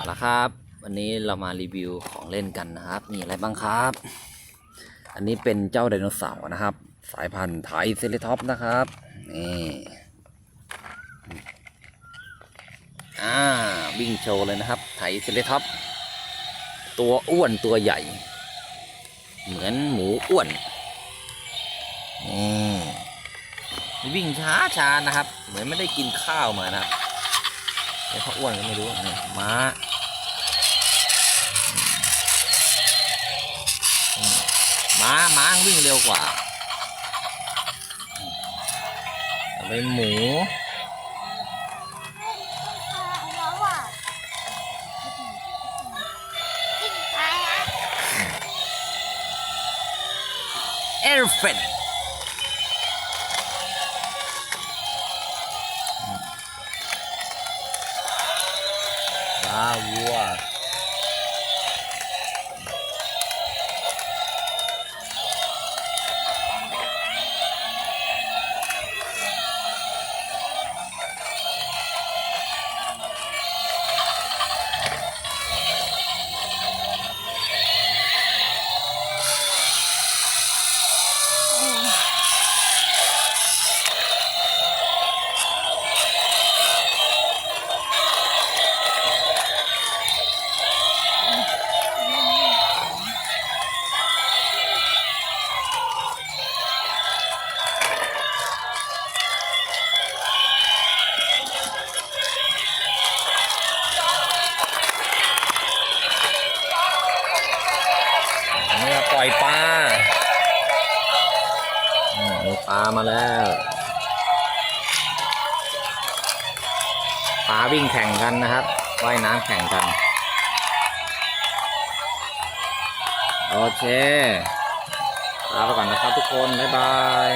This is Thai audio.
เอาละครับ วันนี้เรามารีวิวของเล่นกันนะครับมีอะไรบ้างครับ อันนี้เป็นเจ้าไดโนเสาร์นะครับ สายพันธุ์ไทยเซเลท็อปนะครับนี่อ่าวิ่งโชว์เลยนะครับไทยเซเลท็อปตัวอ้วนตัวใหญ่ เหมือนหมูอ้วนนี่วิ่งช้าช้านะครับ เหมือนไม่ได้กินข้าวมานะครับแล้วเขาอ้วนก็ไม่รู้นี่ม้าอืม ม้าม้าวิ่งเร็วกว่าแต่เป็นหมูแล้วอะกินไปอะเอลเฟนม้าวัว ล่อยปลาปลามาแล้ว ปลาวิ่งแข่งกันนะครับ ว่ายน้ำแข่งกัน โอเคลาไปก่อนนะครับทุกคน บ๊ายบาย